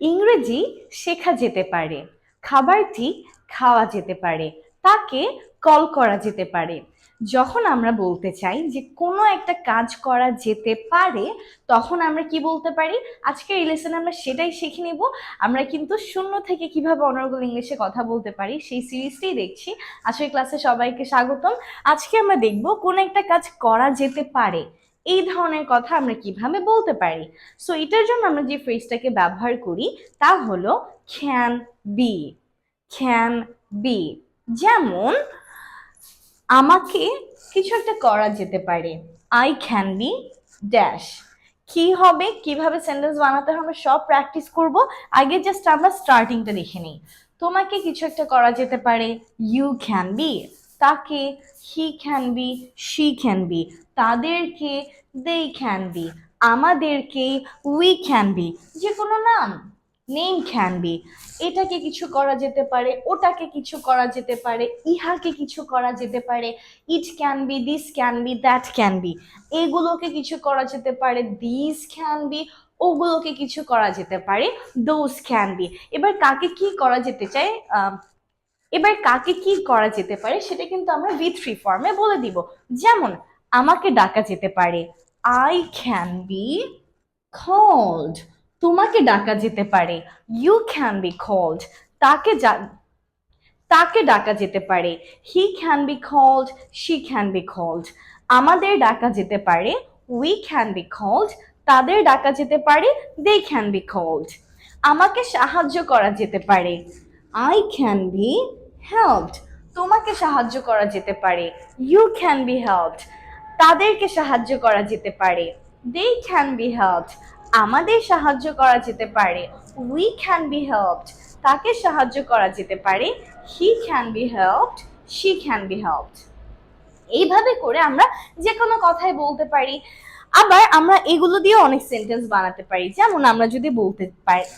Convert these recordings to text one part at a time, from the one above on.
ইংরেজি শেখা যেতে পারে, খাবারটি খাওয়া যেতে পারে, তাকে কল করা যেতে পারে। যখন আমরা বলতে চাই যে কোনো একটা কাজ করা যেতে পারে, তখন আমরা কি বলতে পারি? আজকের এই লেসনে আমরা সেটাই শিখে নেব। আমরা কিন্তু শূন্য থেকে কীভাবে অনার্গল ইংলিশে কথা বলতে পারি সেই সিরিজটাই দেখছি। আজকের ক্লাসে সবাইকে স্বাগতম। আজকে আমরা দেখব কোন একটা কাজ করা যেতে পারে। এই ধরনের কথা আমরা কীভাবে বলতে পারি? সো এটার জন্য আমরা যে ফ্রেজটাকে ব্যবহার করি, তা হলো ক্যান বি ক্যান বি যেমন, আমাকে কিছু একটা করা যেতে পারে। আই ক্যান বি ড্যাশ কি হবে? কীভাবে সেন্টেন্স বানাতে হবে? সব প্র্যাকটিস করব। আগে জাস্ট আমরা স্টার্টিংটা দেখে নিই। তোমাকে কিছু একটা করা যেতে পারে। ইউ ক্যান বি তাকে he can be she can be তাদেরকে দে ক্যান বি আমাদেরকে উই ক্যান বি যে কোনো নাম নেম ক্যান বি এটাকে কিছু করা যেতে পারে ওটাকে কিছু করা যেতে পারে ইহাকে কিছু করা যেতে পারে। It can be this can be that can be এগুলোকে কিছু করা যেতে পারে দিস ক্যান বি ওগুলোকে কিছু করা যেতে পারে দোজ ক্যান বি এবার কাকে কি করা যেতে আহ, এবার কাকে কি করা যেতে পারে সেটা কিন্তু আমরা উইথ থ্রি ফর্মে বলে দিব। যেমন, আমাকে ডাকা যেতে পারে আই ক্যান বি কল্ড তোমাকে ডাকা যেতে পারে ইউ ক্যান বি কল্ড তাকে তাকে ডাকা যেতে পারে he can be called she can be called আমাদের ডাকা যেতে পারে উই ক্যান বি কল্ড তাদের ডাকা যেতে পারে দে ক্যান বি কল্ড আমাকে সাহায্য করা যেতে পারে আই ক্যান বি হেল্পড তোমাকে সাহায্য করা যেতে পারে। ইউ ক্যান বি হেল্পড তাদেরকে সাহায্য করা যেতে পারে। দে ক্যান বি হেল্পড আমাদের সাহায্য করা যেতে পারে। উই ক্যান বি হেল্পড তাকে সাহায্য করা যেতে পারে। He can be helped she can be helped এইভাবে করে আমরা যে কোনো কথাই বলতে পারি। আবার আমরা এগুলো দিয়ে অনেক সেন্টেন্স বানাতে পারি। যেমন আমরা যদি বলতে পারি,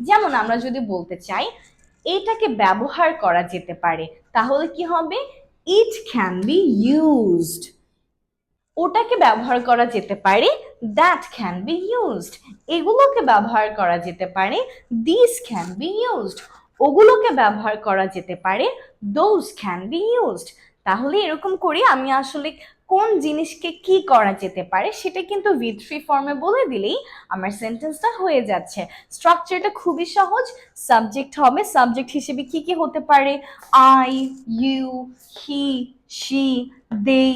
যেমন আমরা যদি বলতে চাই এটাকে ব্যবহার করা যেতে পারে। তাহলে কি হবে? ইট ক্যান বি ইউজড ওটাকে ব্যবহার করা যেতে পারে দ্যাট ক্যান বি ইউজড এগুলোকে ব্যবহার করা যেতে পারে দিস ক্যান বি ইউজড ওগুলোকে ব্যবহার করা যেতে পারে দোজ ক্যান বি ইউজড তাহলে এরকম করে আমি আসলে কোন জিনিসকে কি করা যেতে পারে সেটা কিন্তু উইথ ফ্রি ফর্মে বলে দিলেই আমার সেন্টেন্সটা হয়ে যাচ্ছে। স্ট্রাকচারটা খুবই সহজ। সাবজেক্ট হবে সাবজেক্ট হিসেবে কি কি হতে পারে? I you he she they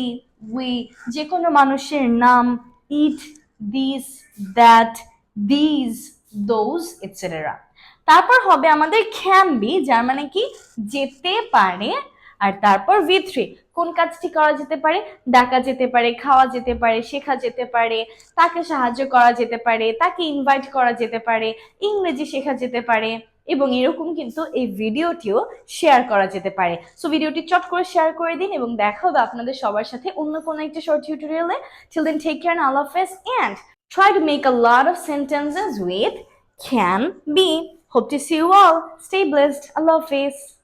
we যে কোনো মানুষের নাম it this that these those etcetera তারপর হবে আমাদের ক্যান বি যার মানে কি? যেতে পারে। আর তারপর উইথ থ্রি কোন কাজটি করা যেতে পারে? ডাকা যেতে পারে, খাওয়া যেতে পারে, শেখা যেতে পারে, তাকে সাহায্য করা যেতে পারে, তাকে ইনভাইট করা যেতে পারে, ইংরেজি শেখা যেতে পারে এবং এরকম কিন্তু এই ভিডিওটিও শেয়ার করা যেতে পারে। সো ভিডিওটি চট করে শেয়ার করে দিন এবং দেখা হবে আপনাদের সবার সাথে অন্য কোনো একটা শর্ট টিউটোরিয়ালে till then care and Allah Hafiz, and try to make a lot of sentences with can be. Hope to see you all. Stay blessed. Allah Hafiz.